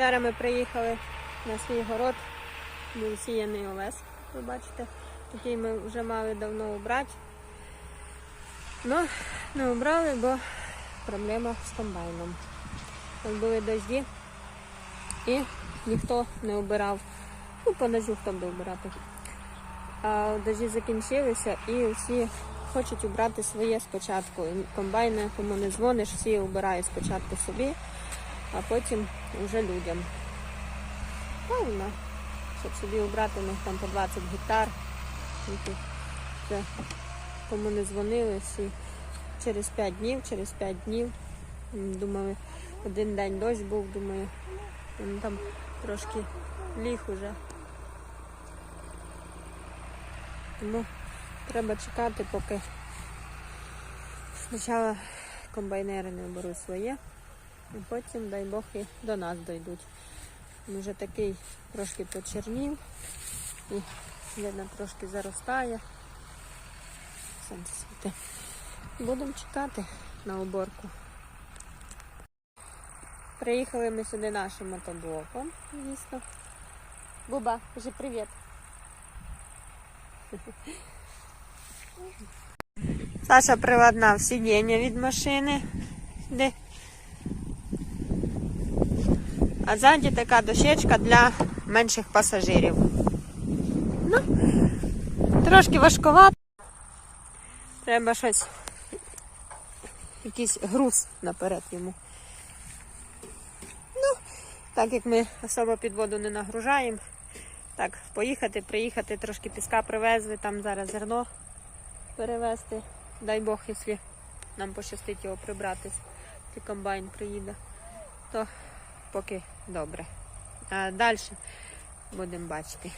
Зараз ми приїхали на свій город, був сіяний овес, ви бачите, який ми вже мали давно обрати. Ну, не обрали, бо проблема з комбайном. От були дожді і ніхто не обирав. Ну, по дождю хто буде обирати. А дожді закінчилися і всі хочуть обрати своє спочатку. Комбайни, кому не дзвониш, всі обирають спочатку собі, а потім вже людям. Правильно, щоб собі обрати них там по 20 гектар. Це кому не дзвонили, всі через 5 днів, через 5 днів. М, Думали, один день дощ був, думаю, там трошки ліг уже. Тому треба чекати, поки спочатку комбайнери не оберуть своє, а потім, дай Бог, і до нас дійдуть. Він вже такий трошки почернів і видно трошки заростає. Сонце світе. Будемо чекати на уборку. Приїхали ми сюди нашим мотоблоком, звісно. Буба, кажи привіт. Саша приладнав сидіння від машини. Де? А ззаді така дощечка для менших пасажирів. Ну, трошки важковато. Треба щось, якийсь груз наперед йому. Ну, так як ми особо під воду не нагружаємо. Так, поїхати, приїхати, трошки піска привезли, там зараз зерно перевезти. Дай Бог, якщо нам пощастить його прибрати, і комбайн приїде, то поки добре. А далі будемо бачити.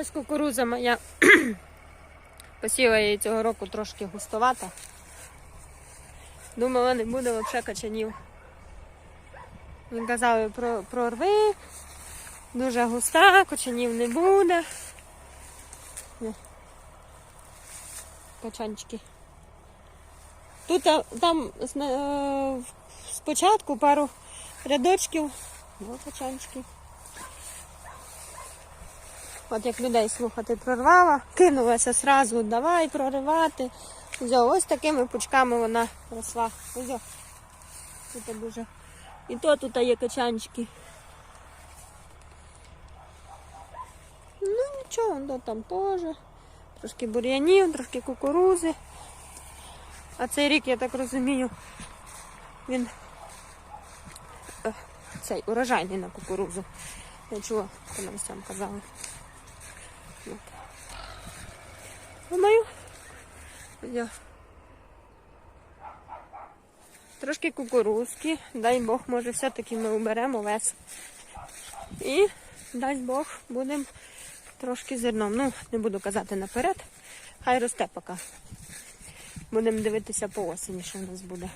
Ось кукуруза моя посіла її цього року трошки густовата. Думала, не буде взагалі качанів. Він казав, про, прорви, дуже густа, качанів не буде. Качанчики. Тут там е, спочатку пару рядочків, ну, качанчики. От як людей слухати прорвала, кинулася сразу, давай проривати. Взяв, ось такими пучками вона росла. Ось. о. Тут дуже. І то тут є качанчики. Ну нічого, ну, там теж. Трошки бур'янів, трошки кукурузи. А цей рік, я так розумію, він е, цей урожайний на кукурузу. Я чула, по новостям казали. От. Думаю, я трошки кукурузки, дай Бог, може, все-таки ми уберемо вес. І дай Бог будемо трошки зерном. Ну, не буду казати наперед, хай росте поки. Будемо дивитися по осені, що в нас буде.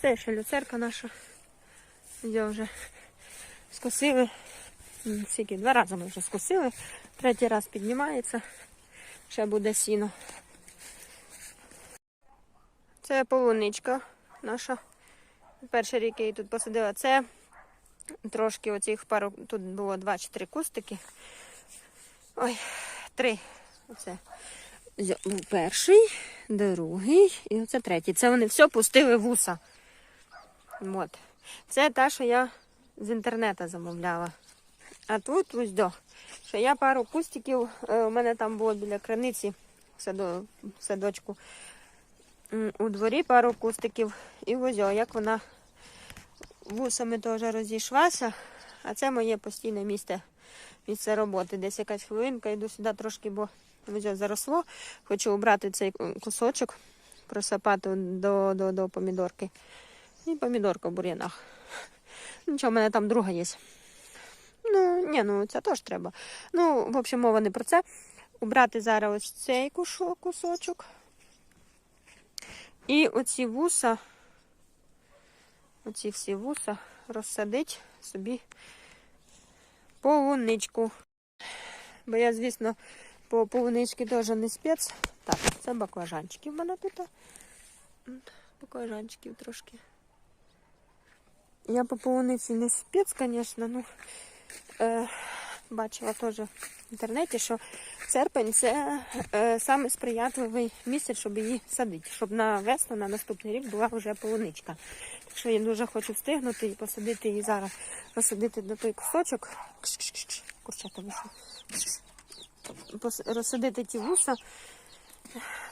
Це ще люцерка наша. Я вже скосили. Скільки? Два рази ми вже скосили. Третій раз піднімається. Ще буде сіно. Це полуничка наша. Перший рік я її тут посадила. Це трошки оцих пару, тут було два чи три кустики. Ой, три. Оце перший, другий і оце третій. Це вони все пустили вуса. От. Це та, що я з інтернету замовляла. А тут ось до. Що я пару кустиків, е, у мене там було біля краниці садочку. У дворі пару кустиків і ось, як вона вусами теж розійшлася. А це моє постійне місце, місце роботи. Десь якась хвилинка, йду сюди трошки, бо ось заросло. Хочу обрати цей кусочок, просипати до, до, до помідорки. І помідорка в бур'янах. Нічого, в мене там друга є. Ну, ні, ну це теж треба. Ну, в общем, мова не про це. Убрати зараз ось цей кусочок. І оці вуса, оці всі вуса розсадить собі полуничку. Бо я, звісно, по полуничці теж не спец. Так, це баклажанчики в мене тут. Баклажанчиків трошки. Я по полуниці не спец, звісно, ну е, бачила теж інтернеті, що серпень це е, саме сприятливий місяць, щоб її садити, щоб на весну, на наступний рік була вже полуничка. Так що я дуже хочу встигнути і посадити її зараз, посадити на той кусочок. Курчата вийшли. Розсадити ті вуса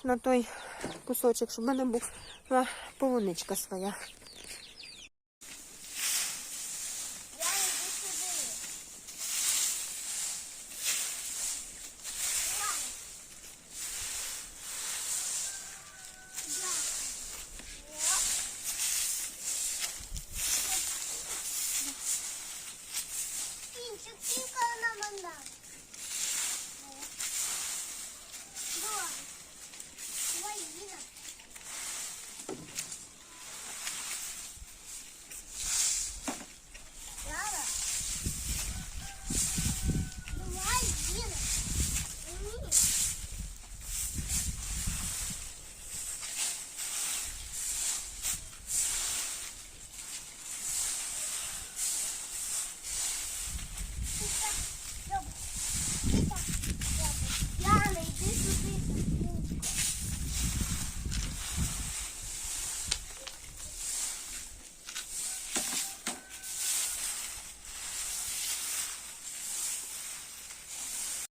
на той кусочок, щоб в мене була полуничка своя.